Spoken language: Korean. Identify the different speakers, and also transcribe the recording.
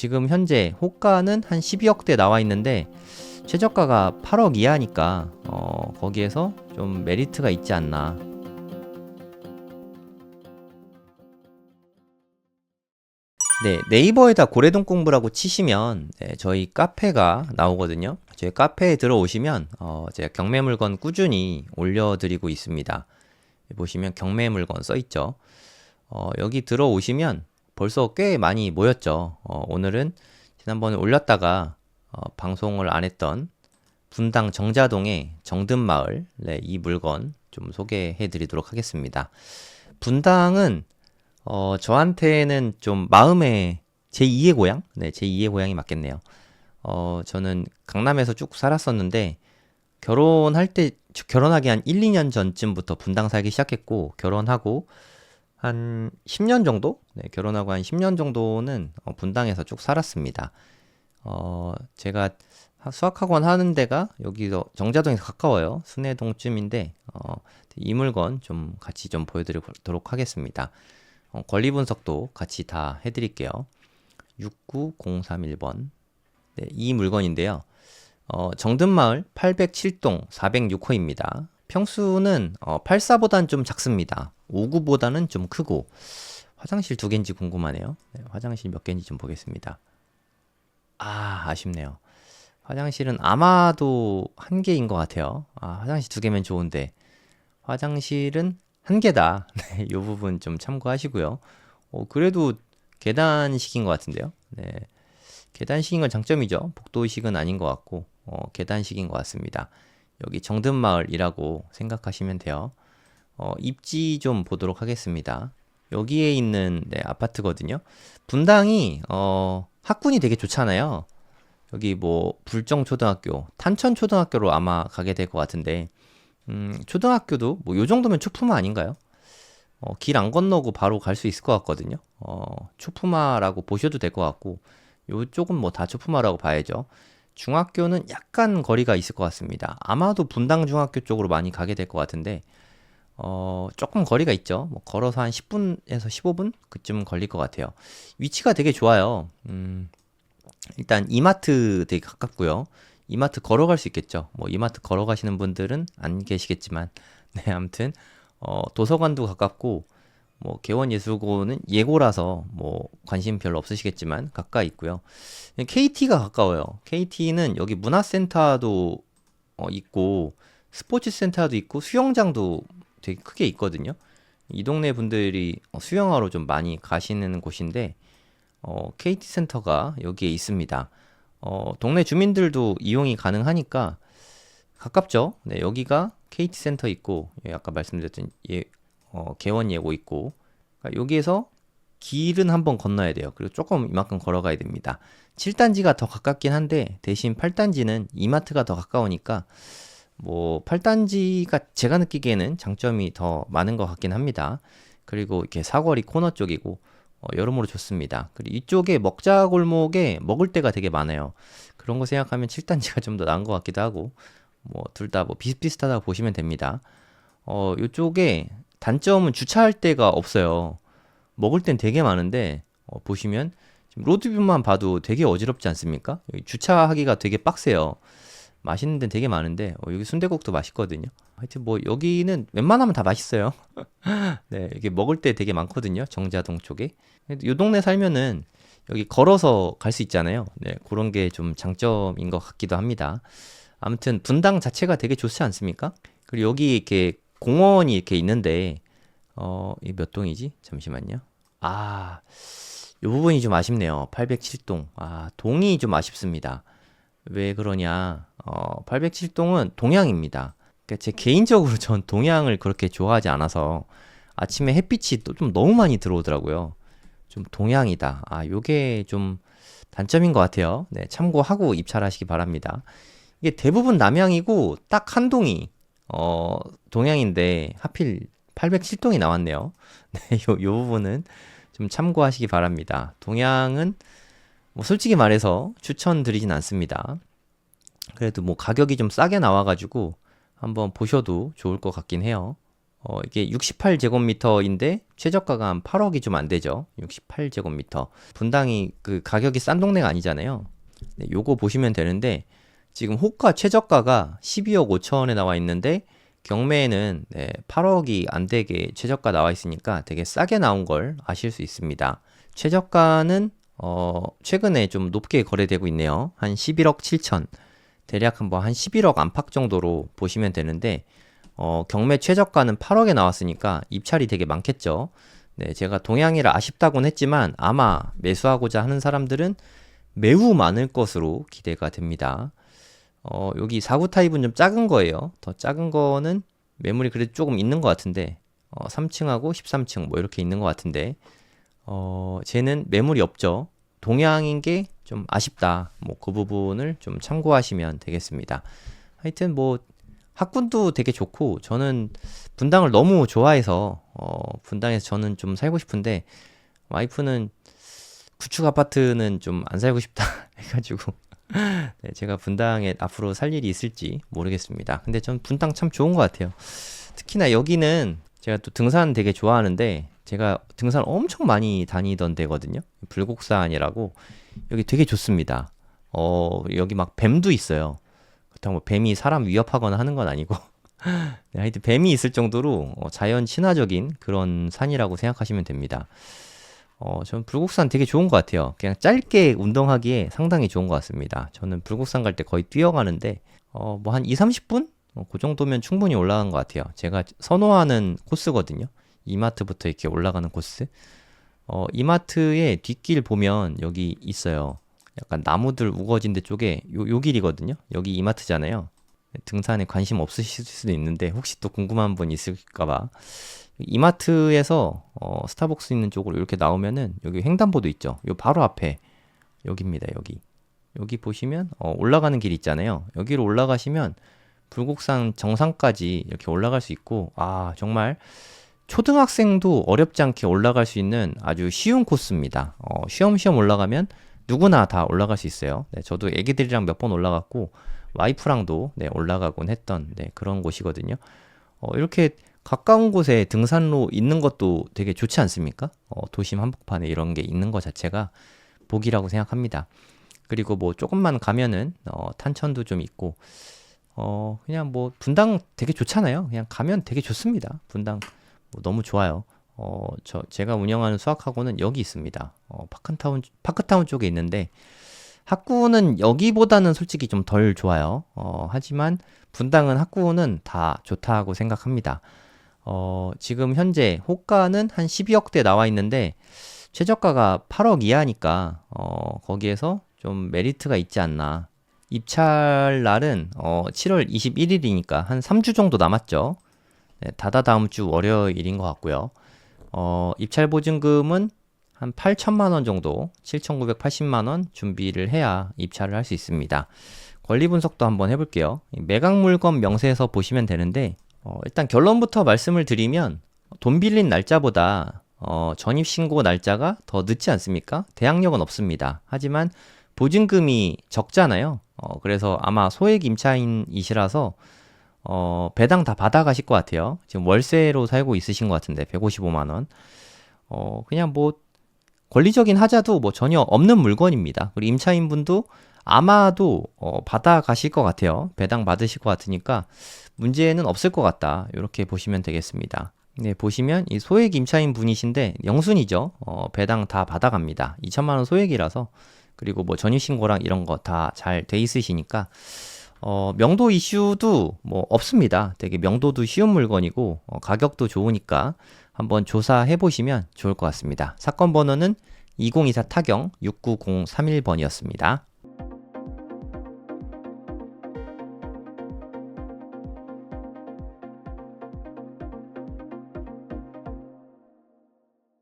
Speaker 1: 지금 현재 호가는 한 12억대 나와 있는데 최저가가 8억 이하니까 어, 거기에서 좀 메리트가 있지 않나. 네, 네이버에다 고래동 공부라고 치시면 네, 저희 카페가 나오거든요. 저희 카페에 들어오시면 어, 제가 경매 물건 꾸준히 올려드리고 있습니다. 보시면 경매 물건 써 있죠. 어, 여기 들어오시면 벌써 꽤 많이 모였죠. 어, 오늘은 지난번에 올렸다가 어, 방송을 안 했던 분당 정자동의 정든마을 네, 이 물건 좀 소개해 드리도록 하겠습니다. 분당은 어, 저한테는 좀 마음의 제2의 고향? 네, 제2의 고향이 맞겠네요. 어, 저는 강남에서 쭉 살았었는데 결혼할 때 결혼하기 한 1, 2년 전쯤부터 분당 살기 시작했고 결혼하고 한 10년 정도? 네, 결혼하고 한 10년 정도는 어, 분당에서 쭉 살았습니다. 어, 제가 수학학원 하는 데가 여기서 정자동에서 가까워요. 순회동쯤인데 어, 이 물건 좀 같이 좀 보여드리도록 하겠습니다. 어, 권리 분석도 같이 다 해드릴게요. 69031번. 네, 이 물건인데요. 어, 정든마을 807동 406호입니다. 평수는 어, 84보다는 좀 작습니다. 59보다는 좀 크고 화장실 두 개인지 궁금하네요. 네, 화장실 몇 개인지 좀 보겠습니다. 아, 아쉽네요. 화장실은 아마도 한 개인 것 같아요. 아, 화장실 두 개면 좋은데 화장실은 한 개다. 네, 이 부분 좀 참고하시고요. 어, 그래도 계단식인 것 같은데요. 네, 계단식인 건 장점이죠. 복도식은 아닌 것 같고 어, 계단식인 것 같습니다. 여기 정든마을이라고 생각하시면 돼요. 어, 입지 좀 보도록 하겠습니다. 여기에 있는 네, 아파트거든요. 분당이 어, 학군이 되게 좋잖아요. 여기 뭐 불정초등학교, 탄천초등학교로 아마 가게 될 것 같은데 음, 초등학교도 뭐 요 정도면 초품화 아닌가요? 어, 길 안 건너고 바로 갈 수 있을 것 같거든요. 어, 초품화라고 보셔도 될 것 같고 요쪽은 뭐 다 초품화라고 봐야죠. 중학교는 약간 거리가 있을 것 같습니다. 아마도 분당 중학교 쪽으로 많이 가게 될 것 같은데 어, 조금 거리가 있죠. 뭐 걸어서 한 10분에서 15분 그쯤 걸릴 것 같아요. 위치가 되게 좋아요. 음, 일단 이마트 되게 가깝고요. 이마트 걸어갈 수 있겠죠. 뭐 이마트 걸어가시는 분들은 안 계시겠지만 네 아무튼 어, 도서관도 가깝고 뭐 개원예술고는 예고라서 뭐 관심 별로 없으시겠지만 가까이 있고요. KT가 가까워요. KT는 여기 문화센터도 어, 있고 스포츠센터도 있고 수영장도 되게 크게 있거든요. 이 동네 분들이 어, 수영하러 좀 많이 가시는 곳인데 어, KT 센터가 여기에 있습니다. 어, 동네 주민들도 이용이 가능하니까 가깝죠. 네, 여기가 KT 센터 있고 예, 아까 말씀드렸던 예, 어, 개원 예고 있고 그러니까 여기에서 길은 한번 건너야 돼요. 그리고 조금 이만큼 걸어가야 됩니다. 7단지가 더 가깝긴 한데 대신 8단지는 이마트가 더 가까우니까 뭐 8단지가 제가 느끼기에는 장점이 더 많은 것 같긴 합니다. 그리고 이렇게 사거리 코너 쪽이고 어, 여러모로 좋습니다. 그리고 이쪽에 먹자 골목에 먹을 때가 되게 많아요. 그런 거 생각하면 7단지가 좀 더 나은 것 같기도 하고 뭐 둘 다 뭐 비슷비슷하다고 보시면 됩니다. 어, 이쪽에 단점은 주차할 데가 없어요. 먹을 땐 되게 많은데 어, 보시면 로드뷰만 봐도 되게 어지럽지 않습니까? 주차하기가 되게 빡세요. 맛있는 데는 되게 많은데 어, 여기 순대국도 맛있거든요. 하여튼 뭐 여기는 웬만하면 다 맛있어요. 네, 이게 먹을 때 되게 많거든요. 정자동 쪽에. 이 동네 살면은 여기 걸어서 갈 수 있잖아요. 네, 그런 게 좀 장점인 것 같기도 합니다. 아무튼 분당 자체가 되게 좋지 않습니까? 그리고 여기 이렇게 공원이 이렇게 있는데 어, 이 몇 동이지? 잠시만요. 아, 이 부분이 좀 아쉽네요. 807동. 아, 동이 좀 아쉽습니다. 왜 그러냐? 어, 807동은 동양입니다. 그러니까 제 개인적으로 전 동양을 그렇게 좋아하지 않아서 아침에 햇빛이 또 좀 너무 많이 들어오더라고요. 좀 동양이다. 아, 요게 좀 단점인 것 같아요. 네, 참고하고 입찰하시기 바랍니다. 이게 대부분 남양이고 딱 한 동이 어, 동양인데 하필 807동이 나왔네요. 네, 요, 요 부분은 좀 참고하시기 바랍니다. 동양은 뭐 솔직히 말해서 추천드리진 않습니다. 그래도 뭐 가격이 좀 싸게 나와가지고 한번 보셔도 좋을 것 같긴 해요. 어, 이게 68제곱미터인데 최저가가 한 8억이 좀 안 되죠. 68제곱미터. 분당이 그 가격이 싼 동네가 아니잖아요. 네, 요거 보시면 되는데 지금 호가 최저가가 12억 5천원에 나와 있는데 경매에는 네, 8억이 안 되게 최저가 나와 있으니까 되게 싸게 나온 걸 아실 수 있습니다. 최저가는 어, 최근에 좀 높게 거래되고 있네요. 한 11억 7천. 대략 한번 한 11억 안팎 정도로 보시면 되는데 어, 경매 최저가는 8억에 나왔으니까 입찰이 되게 많겠죠. 네, 제가 동향이라 아쉽다곤 했지만 아마 매수하고자 하는 사람들은 매우 많을 것으로 기대가 됩니다. 어, 여기 4구 타입은 좀 작은 거예요. 더 작은 거는 매물이 그래도 조금 있는 것 같은데 어, 3층하고 13층 뭐 이렇게 있는 것 같은데 어, 쟤는 매물이 없죠. 동향인 게 좀 아쉽다. 뭐 그 부분을 좀 참고하시면 되겠습니다. 하여튼 뭐 학군도 되게 좋고 저는 분당을 너무 좋아해서 어, 분당에서 저는 좀 살고 싶은데 와이프는 구축 아파트는 좀 안 살고 싶다 해가지고 네, 제가 분당에 앞으로 살 일이 있을지 모르겠습니다. 근데 전 분당 참 좋은 것 같아요. 특히나 여기는 제가 또 등산 되게 좋아하는데 제가 등산 엄청 많이 다니던 데거든요. 불곡산이라고 여기 되게 좋습니다. 어, 여기 막 뱀도 있어요. 그렇다고 뭐 뱀이 사람 위협하거나 하는 건 아니고 네, 하여튼 뱀이 있을 정도로 어, 자연 친화적인 그런 산이라고 생각하시면 됩니다. 어, 저는 불국산 되게 좋은 것 같아요. 그냥 짧게 운동하기에 상당히 좋은 것 같습니다. 저는 불국산 갈 때 거의 뛰어가는데, 어, 뭐 한 2, 30분? 어, 그 정도면 충분히 올라간 것 같아요. 제가 선호하는 코스거든요. 이마트부터 이렇게 올라가는 코스. 어, 이마트의 뒷길 보면 여기 있어요. 약간 나무들 우거진 데 쪽에 요, 요 길이거든요. 여기 이마트잖아요. 등산에 관심 없으실 수도 있는데 혹시 또 궁금한 분 있을까봐 이마트에서 어, 스타벅스 있는 쪽으로 이렇게 나오면은 여기 횡단보도 있죠. 요 바로 앞에 여기입니다. 여기 여기 보시면 어, 올라가는 길 있잖아요. 여기로 올라가시면 불곡산 정상까지 이렇게 올라갈 수 있고 아 정말 초등학생도 어렵지 않게 올라갈 수 있는 아주 쉬운 코스입니다. 어, 쉬엄쉬엄 올라가면 누구나 다 올라갈 수 있어요. 네, 저도 애기들이랑 몇 번 올라갔고 와이프랑도 네, 올라가곤 했던 네, 그런 곳이거든요. 어, 이렇게 가까운 곳에 등산로 있는 것도 되게 좋지 않습니까? 어, 도심 한복판에 이런 게 있는 것 자체가 복이라고 생각합니다. 그리고 뭐 조금만 가면은 어, 탄천도 좀 있고 어, 그냥 뭐 분당 되게 좋잖아요. 그냥 가면 되게 좋습니다. 분당 뭐 너무 좋아요. 어, 저 제가 운영하는 수학학원은 여기 있습니다. 어, 파크타운 파크타운 쪽에 있는데 학구는 여기보다는 솔직히 좀 덜 좋아요. 어, 하지만 분당은 학구는 다 좋다고 생각합니다. 어, 지금 현재 호가는 한 12억대 나와 있는데 최저가가 8억 이하니까 어, 거기에서 좀 메리트가 있지 않나. 입찰 날은 어, 7월 21일이니까 한 3주 정도 남았죠. 네, 다다 다음 주 월요일인 것 같고요. 어, 입찰 보증금은 한 8천만 원 정도, 7,980만 원 준비를 해야 입찰을 할 수 있습니다. 권리 분석도 한번 해볼게요. 매각 물건 명세에서 보시면 되는데 어, 일단 결론부터 말씀을 드리면 돈 빌린 날짜보다 어, 전입 신고 날짜가 더 늦지 않습니까? 대항력은 없습니다. 하지만 보증금이 적잖아요. 어, 그래서 아마 소액 임차인이시라서 어, 배당 다 받아가실 것 같아요. 지금 월세로 살고 있으신 것 같은데 155만 원. 어, 그냥 뭐 권리적인 하자도 뭐 전혀 없는 물건입니다. 그리고 임차인분도 아마도 어, 받아가실 것 같아요. 배당 받으실 것 같으니까 문제는 없을 것 같다. 이렇게 보시면 되겠습니다. 네, 보시면 이 소액 임차인 분이신데 영순이죠. 어, 배당 다 받아갑니다. 2천만 원 소액이라서 그리고 뭐 전입 신고랑 이런 거 다 잘 돼 있으시니까 어, 명도 이슈도 뭐 없습니다. 되게 명도도 쉬운 물건이고 어, 가격도 좋으니까 한번 조사해 보시면 좋을 것 같습니다. 사건 번호는 2024 타경 69031번이었습니다.